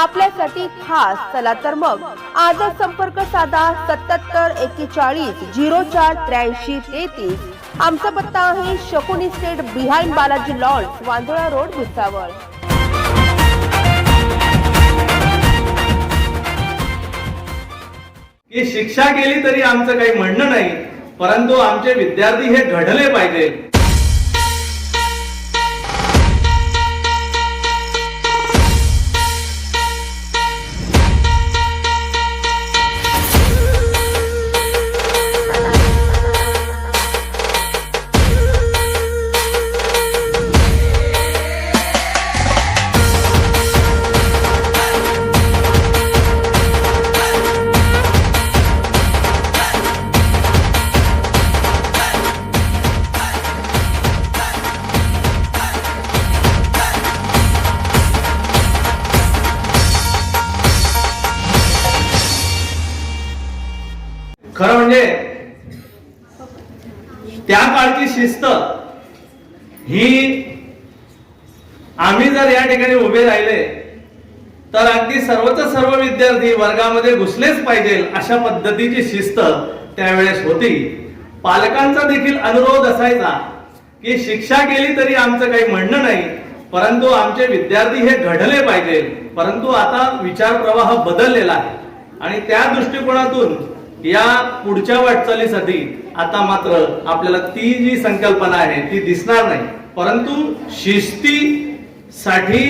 आपल्यासाठी खास. चला तर मग आजच संपर्क साधा सत्याहत्तर एक्केचाळीस झिरो चार त्र्याऐंशी तेहतीस. आमचा पत्ता आहे Shakuni state behind Balaji lawns Wandola road Bhusawal. ही शिक्षा केली तरी आमचं काही म्हणणं नाही परंतु आमचे विद्यार्थी हे घडले पाहिजे. खरं म्हणजे त्या काळची शिस्त ही आम्ही जर या ठिकाणी उभे राहिले तर अगदी सर्वच सर्व विद्यार्थी वर्गामध्ये घुसलेच पाहिजे अशा पद्धतीची शिस्त त्यावेळेस होती. पालकांचा देखील अनुरोध असायचा की शिक्षा केली तरी आमचं काही म्हणणं नाही परंतु आमचे विद्यार्थी हे घडले पाहिजे परंतु आता विचार प्रवाह बदललेला आहे. आणि त्या दृष्टिकोनातून या पुढच्या वाटचालीसाठी आता मात्र आपल्याला ती जी संकल्पना आहे ती दिसणार नाही. परंतु शिस्तीसाठी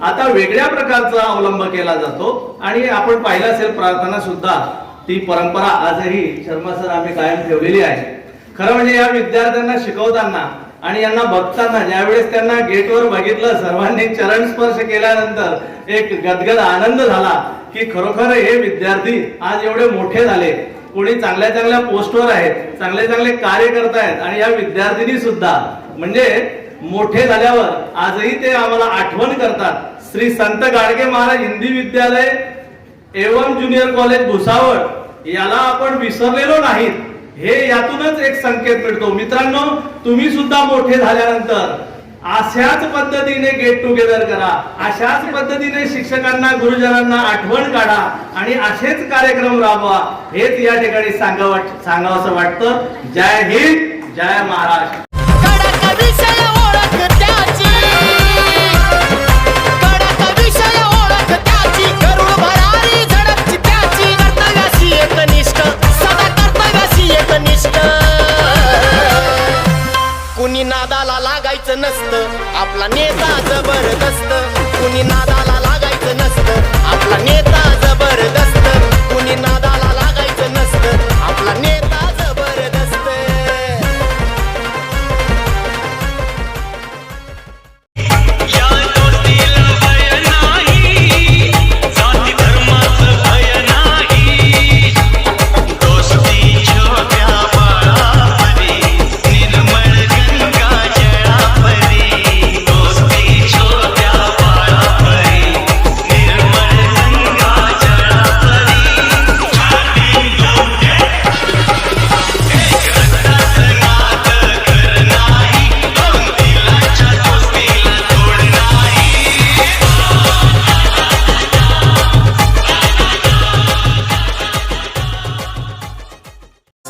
आता वेगळ्या प्रकारचा अवलंब केला जातो आणि आपण पाहिलं असेल प्रार्थना सुद्धा ती परंपरा आजही शर्मा सर आम्ही कायम ठेवलेली आहे. खरं म्हणजे या विद्यार्थ्यांना शिकवताना आणि यांना बघताना ज्यावेळेस त्यांना गेटवर बघितलं सर्वांनी चरण स्पर्श केल्यानंतर एक गदगद आनंद झाला की खरोखर हे विद्यार्थी आज एवढे मोठे झाले. कोणी चांगल्या चांगल्या पोस्टवर आहेत चांगले चांगले कार्य करतायत आणि या विद्यार्थिनी सुद्धा. म्हणजे मोठे झाल्यावर आजही ते आम्हाला आठवण करतात. श्री संत गाडगे महाराज हिंदी विद्यालय एवम ज्युनियर कॉलेज भुसावळ याला आपण विसरलेलो नाहीत. हे यातूनच एक संकेत मिळतो. मित्रांनो तुम्ही सुद्धा मोठे झाल्यानंतर अशाच पद्धतीने गेट टुगेदर करा. अशाच पद्धतीने शिक्षकांना गुरुजनांना आठवण काढा आणि असेच कार्यक्रम राबवा. हेच या ठिकाणी सांगावं सांगावं असं वाटतं. जय हिंद जय महाराष्ट्र.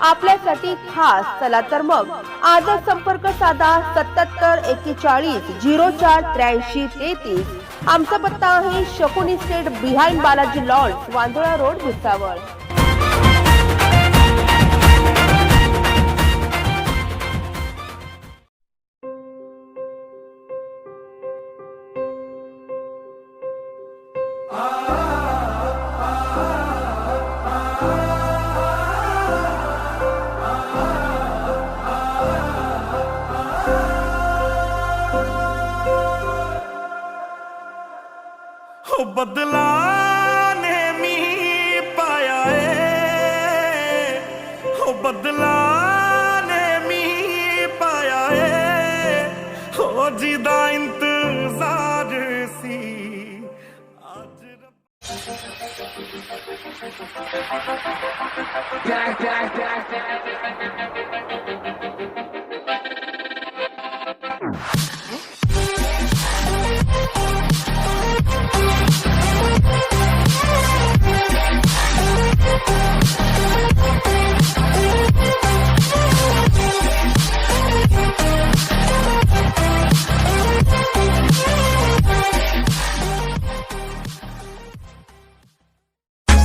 आपल्यासाठी खास. चला तर मग आजच संपर्क साधा सत्याहत्तर एक्केचाळीस झिरो चार त्र्याऐंशी तेहतीस. आमचा पत्ता आहे Shakuni state behind Balaji lawns Wandola road Bhusawal. बदला नेहमी पाया है। हो बदला नेहमी पाया है। हो जिदा इंतजार सी। आज